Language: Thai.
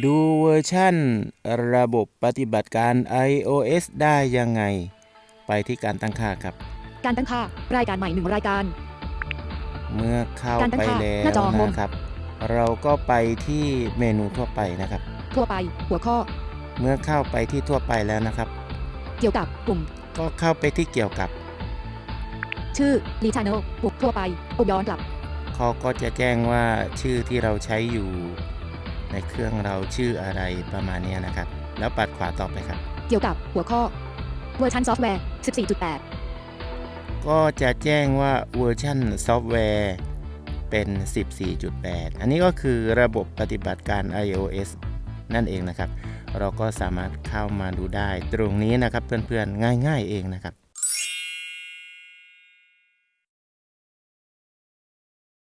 ดูเวอร์ชั่น ระบบปฏิบัติการ iOS ได้ยังไง ไปที่การตั้งค่าครับ การตั้งค่ารายการใหม่หนึ่งรายการ เมื่อเข้าการตั้งไปค่าแล้หน้าวจอ Home นะครับ เราก็ไปที่เมนูทั่วไปนะครับ ทั่วไป หัวข้อ เมื่อเข้าไปที่ทั่วไปแล้วนะครับ เกี่ยวกับปุ่ม ก็เข้าไปที่เกี่ยวกับ ชื่อรีชานลปุ่มทั่วไปปุ่มย้อนกลับ เขาก็จะแจ้งว่าชื่อที่เราใช้อยู่ ในเครื่องเราชื่ออะไรประมาณเนี้ยนะครับ แล้วปัดขวาต่อไปครับ เกี่ยวกับหัวข้อเวอร์ชันซอฟต์แวร์ 14.8 ก็จะแจ้งว่าเวอร์ชันซอฟต์แวร์เป็น 14.8 อันนี้ก็คือระบบปฏิบัติการ iOS นั่นเองนะครับ เราก็สามารถเข้ามาดูได้ตรงนี้นะครับเพื่อนๆ ง่ายๆเองนะครับ